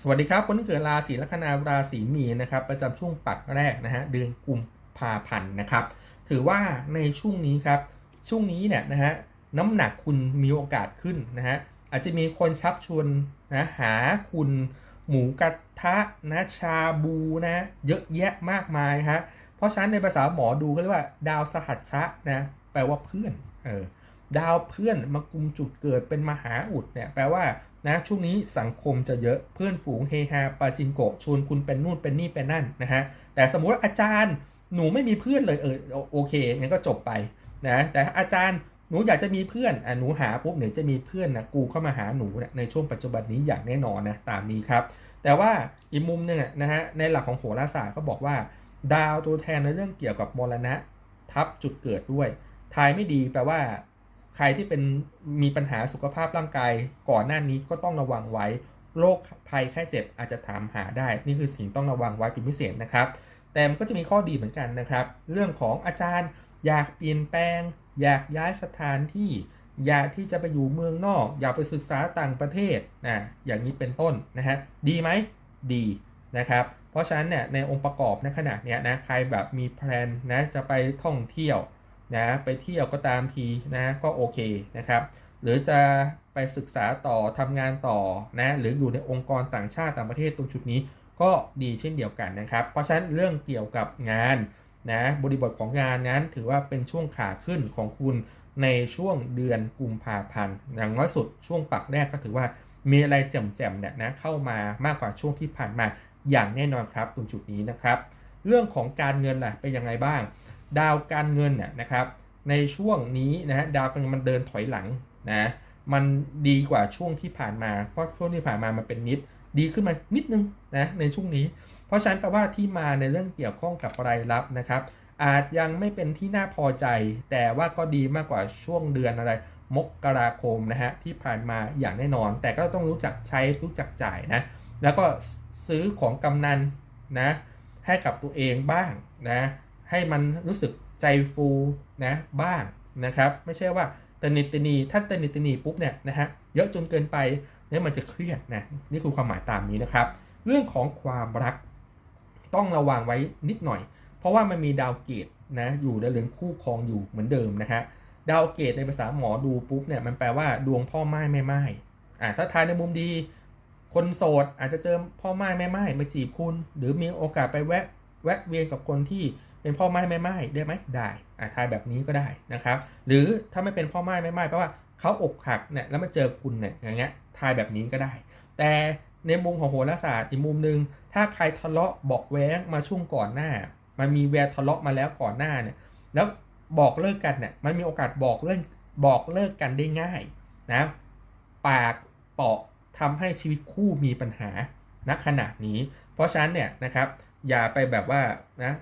สวัสดีครับคนที่เกิดราศีลัคนาราศีมีนนะครับ ประจำช่วงปักแรกนะฮะเดือนกุมภาพันธ์นะครับ ถือว่าในช่วงนี้ครับช่วงนี้เนี่ยนะฮะน้ำหนักคุณมีโอกาสขึ้นนะฮะอาจจะมีคนชักชวนนะหาคุณหมูกระทะนะชาบูนะเยอะแยะมากมายฮะเพราะฉะนั้นในภาษาหมอดูเขาเรียกว่าดาวสหัชชะนะแปลว่าเพื่อนเออ ดาวเพื่อนมากุมจุดเกิดเป็นมหาอุดเนี่ยแปลว่านะช่วงนี้สังคมจะเยอะเพื่อนฝูงเฮฮาปาจิงโกะชวนคุณเป็นนู่นเป็นนี่เป็นนั่นนะฮะแต่สมมุติอาจารย์หนูไม่มีเพื่อนเลยเออโอเคงั้นก็จบไปนะแต่อาจารย์หนูอยากจะมีเพื่อนอะหนูหาปุ๊บเดี๋ยจะมีเพื่อนนะกูเข้ามาหาหนูเนี่ยในช่วงปัจจุบันนี้อย่างแน่นอนนะตามนี้ครับ แต่ว่าอีกมุมหนึ่งนะฮะในหลักของโหราศาสตร์ก็บอกว่า ดาวตัวแทนในเรื่องเกี่ยวกับมรณะทับจุดเกิดด้วยทายไม่ดีแปลว่า ใครที่เป็นมีปัญหาสุขภาพร่างกาย ก่อนหน้านี้ก็ต้องระวังไว้โรคภัยแค่เจ็บอาจจะถามหาได้ นี่คือสิ่งต้องระวังไว้เป็นพิเศษนะครับ แต่มันก็จะมีข้อดีเหมือนกันนะครับ เรื่องของอาจารย์อยากเปลี่ยนแปลง อยากย้ายสถานที่ อยากที่จะไปอยู่เมืองนอก อยากไปศึกษาต่างประเทศนะอย่างนี้เป็นต้นนะฮะดีไหมดีนะครับ เพราะฉะนั้นเนี่ยในองค์ประกอบในขนาดเนี้ยนะใครแบบมีแพลนนะจะไปท่องเที่ยว นะไปเที่ยวก็ตามทีนะก็โอเคนะครับ หรือจะไปศึกษาต่อทำงานต่อนะหรืออยู่ในองค์กรต่างชาติต่างประเทศตรงจุดนี้ก็ดีเช่นเดียวกันนะครับ เพราะฉะนั้นเรื่องเกี่ยวกับงานนะบริบทของงานนั้นถือว่าเป็นช่วงขาขึ้นของคุณในช่วงเดือนกุมภาพันธ์อย่างน้อยสุดช่วงปักแรกก็ถือว่ามีอะไรแจ่มๆเนี่ยนะเข้ามามากกว่าช่วงที่ผ่านมาอย่างแน่นอนครับตรงจุดนี้นะครับ เรื่องของการเงินล่ะเป็นยังไงบ้าง ดาวการเงินน่ะนะครับ ในช่วงนี้นะฮะดาวการเงินมันเดินถอยหลังนะมันดีกว่าช่วงที่ผ่านมา เพราะช่วงที่ผ่านมามันเป็นนิด ดีขึ้นมานิดนึงนะในช่วงนี้ เพราะฉะนั้นแปลว่าที่มาในเรื่องเกี่ยวข้องกับรายรับนะครับ อาจยังไม่เป็นที่น่าพอใจ แต่ว่าก็ดีมากกว่าช่วงเดือนอะไร มกราคมนะฮะที่ผ่านมาอย่างแน่นอน แต่ก็ต้องรู้จักใช้รู้จักจ่ายนะแล้วก็ซื้อของกำนันนะให้กับตัวเองบ้างนะ ให้มันรู้สึกใจฟูนะบ้างนะครับ ไม่ใช่ว่าตนิตนีถ้าตนิตนีปุ๊บเนี่ยนะฮะเยอะจนเกินไปเนี่ยมันจะเครียดนะนี่คือความหมายตามนี้นะครับ เรื่องของความรักต้องระวังไว้นิดหน่อย เพราะว่ามันมีดาวเกตนะอยู่ในเรือนคู่ครองอยู่เหมือนเดิมนะฮะดาวเกตในภาษาหมอดูปุ๊บเนี่ยมันแปลว่าดวงพ่อไม้แม่ไม้อ่าถ้าทายในมุมดี คนโสดอาจจะเจอพ่อไม้แม่ไม้มาจีบคุณ หรือมีโอกาสไปแวะแวะเวียนกับคนที่ เป็นพ่อไม้แม่ไม้ได้ไหมได้อ่าทายแบบนี้ก็ได้นะครับ หรือถ้าไม่เป็นพ่อไม้แม่ไม้แปลว่าเขาอกหักเนี่ยแล้วมาเจอคุณเนี่ยอย่างเงี้ยทายแบบนี้ก็ได้ แต่ในมุมของโหราศาสตร์อีกมุมหนึ่งถ้าใครทะเลาะเบอกแว้งมาช่วงก่อนหน้า มันมีแวร์ทะเลาะมาแล้วก่อนหน้าเนี่ยแล้วบอกเลิกกันเนี่ยมันมีโอกาสบอกเลิกบอกเลิกกันได้ง่ายนะปากเปาะทำให้ชีวิตคู่มีปัญหาณขณะนี้ เพราะฉะนั้นเนี่ยนะครับอย่าไปแบบว่านะ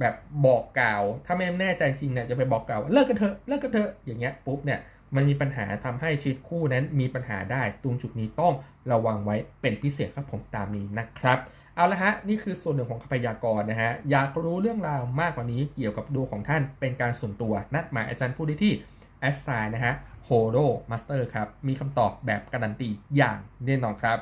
แบบบอกกล่าว ถ้าไม่แน่ใจจริงเนี่ยจะไปบอกกล่าวเลิกกันเถอะเลิกกันเถอะอย่างเงี้ยปุ๊บเนี่ยมันมีปัญหาทำให้ชีวิตคู่นั้นมีปัญหาได้ตรงจุดนี้ต้องระวังไว้เป็นพิเศษครับผมตามนี้นะครับเอาละฮะนี่คือส่วนหนึ่งของคพยากรณ์นะฮะอยากรู้เรื่องราวมากกว่านี้เกี่ยวกับดวงของท่านเป็นการส่วนตัว นัดหมายอาจารย์ผู้ได้ที่ a s s i g n นะฮะ h o r o Master ครับมีคำตอบแบบการันตีอย่างแน่นอนครับ